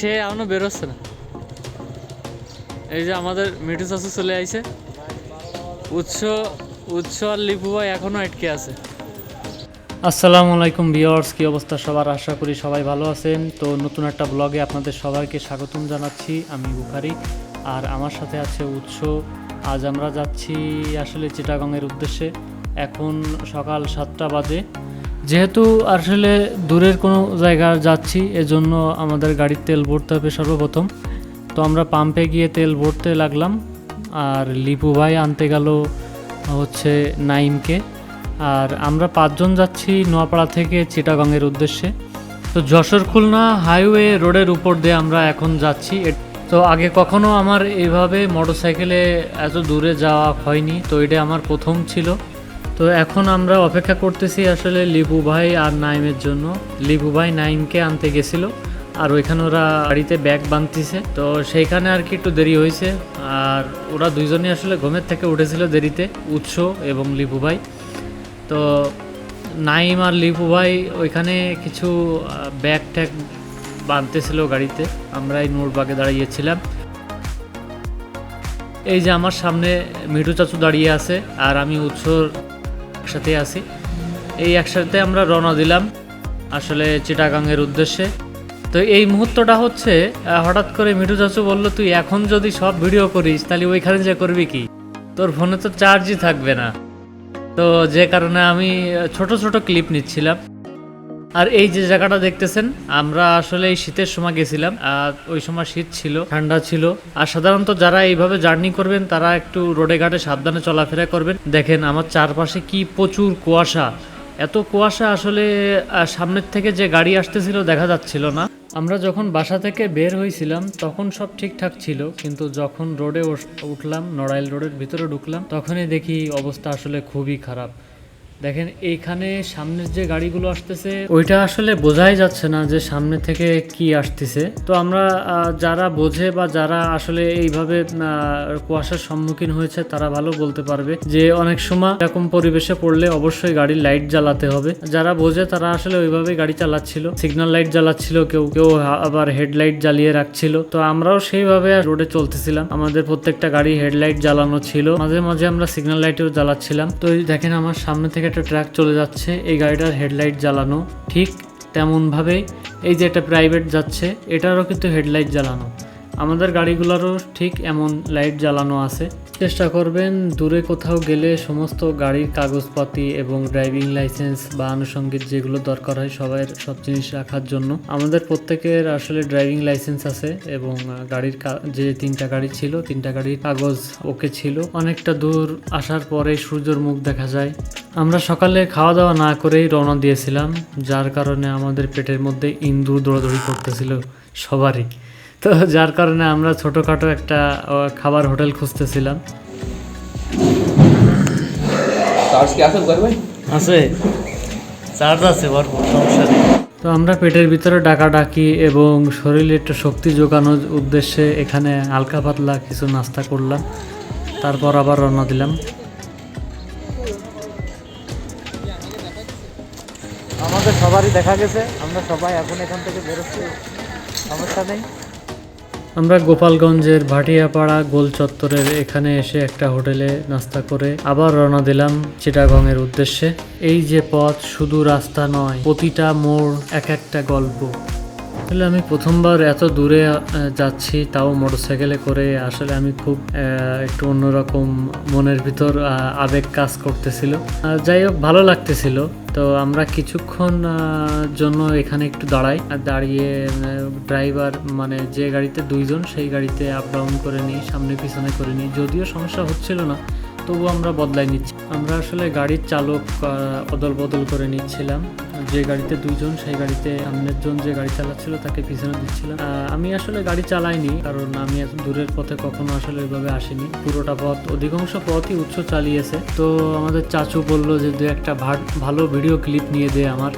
সে এখনও বেরোচ্ছে না। এই যে আমাদের মিঠু চাষু চলে আইছে। উৎস উৎস আর লিপু ভাই এখনও আটকে আছে। আসসালামু আলাইকুম ভিওয়ার্স কি অবস্থা সবার? আশা করি সবাই ভালো আছেন। তো নতুন একটা ব্লগে আপনাদের সবাইকে স্বাগতম জানাচ্ছি। আমি বুখারি আর আমার সাথে আছে উৎস। আজ আমরা যাচ্ছি আসলে চিটাগংয়ের উদ্দেশ্যে। এখন সকাল সাতটা বাজে। যেহেতু আসলে দূরের কোনো জায়গা যাচ্ছি, এজন্য আমাদের গাড়ির তেল ভরতে হবে সর্বপ্রথম। তো আমরা পাম্পে গিয়ে তেল ভরতে লাগলাম। আর লিপু ভাই আনতে গেল, হচ্ছে নাইমকে। আর আমরা পাঁচজন যাচ্ছি নোয়াপাড়া থেকে চিটাগংয়ের উদ্দেশ্যে। তো যশোর খুলনা হাইওয়ে রোডের উপর দিয়ে আমরা এখন যাচ্ছি। তো আগে কখনো আমার এইভাবে মোটরসাইকেলে এত দূরে যাওয়া হয়নি। তো এটা আমার প্রথম ছিল। তো এখন আমরা অপেক্ষা করতেছি আসলে লিপু ভাই আর নাইমের জন্য। লিপু ভাই নাইমকে আনতে গেছিল আর ওইখানে ওরা বাড়িতে ব্যাগ বাঁধতেছে। তো সেইখানে আর কি একটু দেরি হয়েছে আর ওরা দুইজনই আসলে ঘুমের থেকে উঠেছিল দেরিতে, উৎস এবং লিপু ভাই। তো নাইম আর লিপু ভাই ওইখানে কিছু ব্যাগ ট্যাগ বাঁধতেছিল গাড়িতে। আমরা এই নূরবাগে দাঁড়িয়েছিলাম। এই যে আমার সামনে মিঠু চাচু দাঁড়িয়ে আছে আর আমি উৎসর একসাথে আছি। এই একসাথে আমরা রওনা দিলাম আসলে চিটাগাংয়ের উদ্দেশ্যে। তো এই মুহূর্তটা হচ্ছে হঠাৎ করে মিঠু চাচু বলল, তুই এখন যদি সব ভিডিও করিস, তাহলে ওইখানে যে করবি কি? তোর ফোনে তো চার্জই থাকবে না। তো যে কারণে আমি ছোট ছোট ক্লিপ নিচ্ছিলাম। আর এই যে জায়গাটা দেখতেছেন, আমরা আসলে এই শীতের সময় গেছিলাম, আর ওই সময় শীত ছিল, ঠান্ডা ছিল। আর সাধারণত যারা এইভাবে জার্নি করবেন, তারা একটু রোডে ঘাটে সাবধানে চলাফেরা করবেন। দেখেন আমার চারপাশে কি প্রচুর কুয়াশা। এত কুয়াশা আসলে সামনের থেকে যে গাড়ি আসতেছিল দেখা যাচ্ছিল না। আমরা যখন বাসা থেকে বের হয়েছিলাম তখন সব ঠিকঠাক ছিল, কিন্তু যখন রোডে উঠলাম, নড়াইল রোডের ভিতরে ঢুকলাম, তখনই দেখি অবস্থা আসলে খুবই খারাপ। দেখেন, এইখানে সামনের যে গাড়িগুলো আসতেছে, ওইটা আসলে বোঝাই যাচ্ছে না যে সামনে থেকে কি আসতেছে। তো আমরা যারা বোঝে বা যারা আসলে এইভাবে কুয়াশার সম্মুখীন হয়েছে, তারা ভালো বলতে পারবে যে অনেক সময় এরকম পরিবেশে পড়লে অবশ্যই গাড়ির লাইট জ্বালাতে হবে। যারা বোঝে, তারা আসলে ওইভাবে গাড়ি চালাচ্ছিল, সিগন্যাল লাইট জ্বালাচ্ছিল, কেউ কেউ আবার হেডলাইট জ্বালিয়ে রাখছিল। তো আমরাও সেইভাবে রোডে চলতেছিলাম। আমাদের প্রত্যেকটা গাড়ি হেডলাইট জ্বালানো ছিল। মাঝে মাঝে আমরা সিগন্যাল লাইটেও জ্বালাচ্ছিলাম। তো দেখেন, আমার সামনে থেকে একটা ট্রাক চলে যাচ্ছে, এই গাড়িটার হেডলাইট জ্বালানো। ঠিক তেমনভাবে এই যে একটা প্রাইভেট যাচ্ছে, এটারও কিন্তু হেডলাইট জ্বালানো। আমাদের গাড়িগুলোরও ঠিক এমন লাইট জ্বালানো আছে। চেষ্টা করবেন দূরে কোথাও গেলে সমস্ত গাড়ির কাগজপাতি এবং ড্রাইভিং লাইসেন্স বা আনুষঙ্গিক যেগুলো দরকার হয় সবার সব জিনিস রাখার জন্য। আমাদের প্রত্যেকের আসলে ড্রাইভিং লাইসেন্স আছে এবং গাড়ির যে তিনটা গাড়ি ছিল, তিনটা গাড়ির কাগজ ওকে ছিল। অনেকটা দূর আসার পরে সূর্যর মুখ দেখা যায়। আমরা সকালে খাওয়া দাওয়া না করেই রওনা দিয়েছিলাম যার কারণে আমাদের পেটের মধ্যে ইন্দুর দৌড়াদৌড়ি করতেছিল সবারই। তো যার কারণে আমরা ছোটোখাটো একটা খাবার হোটেল খুঁজতেছিলাম। আছে আছে। চার্জ আছে ভরপুর সমস্যা নেই। তো আমরা পেটের ভিতরে ডাকাডাকি এবং শরীরে একটু শক্তি যোগানোর উদ্দেশ্যে এখানে হালকা পাতলা কিছু নাস্তা করলাম তারপর আবার রওনা দিলাম। আমাদের সবারই দেখা গেছে। আমরা সবাই এখন এখান থেকে বেরোচ্ছি। সমস্যা নেই। আমরা গোপালগঞ্জের ভাটিয়াপাড়া গোল চত্বরের এখানে এসে একটা হোটেলে নাস্তা করে আবার রওনা দিলাম চিটাগংয়ের উদ্দেশ্যে। এই যে পথ শুধু রাস্তা নয়, প্রতিটা মোড় এক একটা গল্প। আসলে আমি প্রথমবার এত দূরে যাচ্ছি, তাও মোটরসাইকেলে করে। আসলে আমি খুব একটু অন্যরকম মনের ভিতর আবেগ কাজ করতেছিল। যাই হোক, ভালো লাগতেছিল। তো আমরা কিছুক্ষণ জন্য এখানে একটু দাঁড়াই। আর দাঁড়িয়ে ড্রাইভার মানে যে গাড়িতে দুইজন, সেই গাড়িতে আপ ডাউন করে নিই, সামনে পিছনে করে নিই। যদিও সমস্যা হচ্ছিল না, তবুও আমরা বদলাই নিচ্ছি। আমরা আসলে গাড়ির চালক অদল বদল করে নিচ্ছিলাম। যে গাড়িতে দুজন সেই গাড়িতে সামনের জন যে গাড়ি চালাচ্ছিল, তাকে পিছনে দিচ্ছিলাম। আমি আসলে গাড়ি চালাইনি, কারণ আমি দূরের পথে কখনো আসলে ওইভাবে আসিনি। পুরোটা পথ, অধিকাংশ পথই উৎস চালিয়েছে। তো আমাদের চাচু বলল যে, দু একটা ভালো ভিডিও ক্লিপ নিয়ে দে আমার।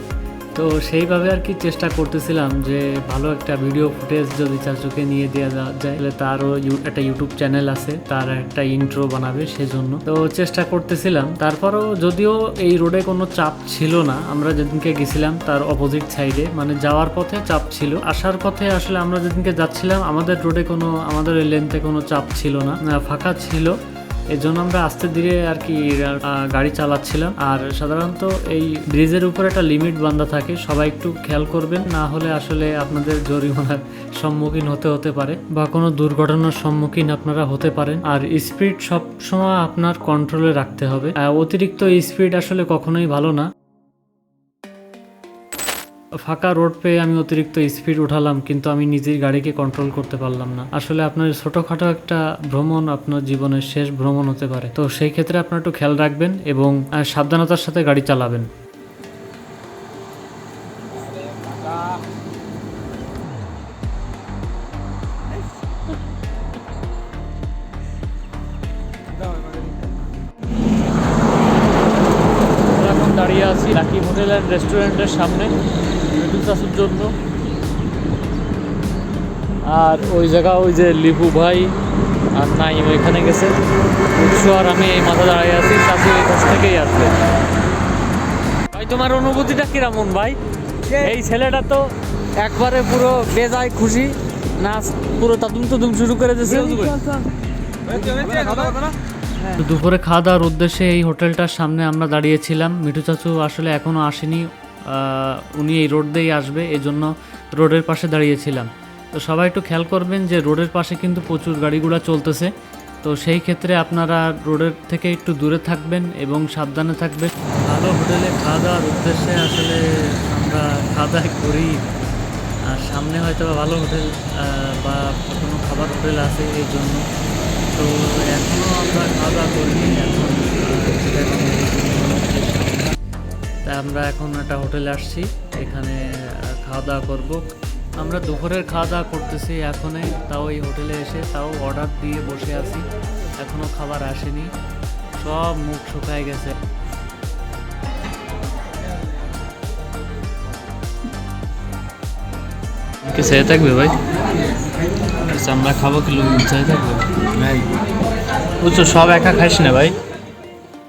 তো সেইভাবে আর কি চেষ্টা করতেছিলাম যে ভালো একটা ভিডিও ফুটেজ যদি চাচুকে নিয়ে দেওয়া যায় তাহলে তারও একটা ইউটিউব চ্যানেল আছে, তার একটা ইন্ট্রো বানাবে সেজন্য। তো চেষ্টা করতেছিলাম। তারপরও যদিও এই রোডে কোনো চাপ ছিল না, আমরা যেদিনকে গেছিলাম তার অপোজিট সাইডে মানে যাওয়ার পথে চাপ ছিল। আসার পথে আসলে আমরা যেদিনকে যাচ্ছিলাম, আমাদের রোডে কোনো আমাদের লেন্থে কোনো চাপ ছিল না ফাঁকা ছিল। এই জন্য আমরা আস্তে ধীরে আর কি গাড়ি চালাচ্ছিলাম। আর সাধারণত এই ব্রিজের উপর একটা লিমিট বান্ধা থাকে, সবাই একটু খেয়াল করবেন, না হলে আসলে আপনাদের জরিমানার সম্মুখীন হতে হতে পারে বা কোনো দুর্ঘটনার সম্মুখীন আপনারা হতে পারেন। আর স্পিড সবসময় আপনার কন্ট্রোলে রাখতে হবে। অতিরিক্ত স্পিড আসলে কখনোই ভালো না। ফাঁকা রোড পেয়ে আমি অতিরিক্ত স্পিড উঠালাম, কিন্তু আমি নিজের গাড়িকে কন্ট্রোল করতে পারলাম না। আসলে আপনার ছোটোখাটো একটা ভ্রমণ আপনার জীবনের শেষ ভ্রমণ হতে পারে। তো সেই ক্ষেত্রে আপনার একটু খেয়াল রাখবেন এবং সাবধানতার সাথে গাড়ি চালাবেন। দাঁড়িয়ে আছি লাকি হোটেল অ্যান্ড রেস্টুরেন্টের সামনে। মিঠুন চাষের জন্য। আর ওই জায়গা ওই যে লিপু ভাই আর নাইম এখানে গেছে। উৎস আর আমি এই মাথা দাঁড়িয়ে আছি চাষি এই কাছ থেকেই আসবে। ভাই তোমার অনুভূতিটা কীরকম ভাই? এই ছেলেটা তো একবারে পুরো বেজায় খুশি। নাচ পুরো তাদুম তুদুম শুরু করে দিয়েছে। দুপুরে খাওয়া দাওয়ার উদ্দেশ্যে এই হোটেলটার সামনে আমরা দাঁড়িয়েছিলাম। মিঠু চাচু আসলে এখনও আসেনি। উনি এই রোড দিয়েই আসবে এই জন্য রোডের পাশে দাঁড়িয়েছিলাম। তো সবাই একটু খেয়াল করবেন যে রোডের পাশে কিন্তু প্রচুর গাড়িগুলো চলতেছে। তো সেই ক্ষেত্রে আপনারা রোডের থেকে একটু দূরে থাকবেন এবং সাবধানে থাকবেন। ভালো হোটেলে খাওয়া দাওয়ার উদ্দেশ্যে আসলে আমরা খাওয়া দাওয়া করি। আর সামনে হয়তো ভালো হোটেল বা কোনো খাবার হোটেল আছে এই জন্য। তো এখনও আমরা খাওয়া দাওয়া করিনি এখন তাই আমরা এখন একটা হোটেলে আসছি। এখানে খাওয়া দাওয়া করব। আমরা দুপুরের খাওয়া দাওয়া করতেছি এখনই তাও এই হোটেলে এসে তাও অর্ডার দিয়ে বসে আছি। এখনও খাবার আসেনি। সব মুখ শুকায় গেছে। কি চেয়ে থাকবে ভাই? আমরা খাব কিলো চেয়ে থাকবে? বুঝছ সব একা খাইস না ভাই?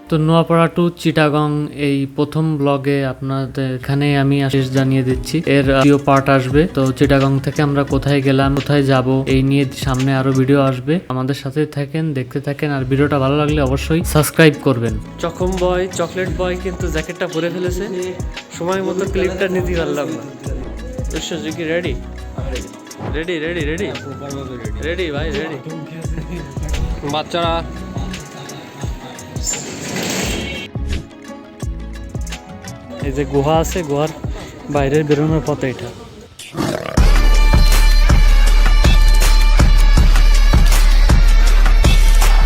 তো নোয়াপাড়া টু চিটাগং এই প্রথম ব্লগে আপনাদের এখানে আমি শেষ জানিয়ে দিচ্ছি। এর ভিডিও পার্ট আসবে। তো চিটাগং থেকে আমরা কোথায় গেলাম, কোথায় যাব, এই নিয়ে সামনে আরও ভিডিও আসবে। আমাদের সাথে থাকেন, দেখতে থাকেন, আর ভিডিওটা ভালো লাগলে অবশ্যই সাবস্ক্রাইব করবেন। চকম বয় চকলেট বয় কিন্তু জ্যাকেটটা পরে ফেলেছে। সময় মতো ক্লিপটা নিতে পারলাম কি ready ready ready ready ready ভাই রেডি বাচ্চারা এই যে গুহা আছে গুহার বাইরের বেরোনোর পথে এটা।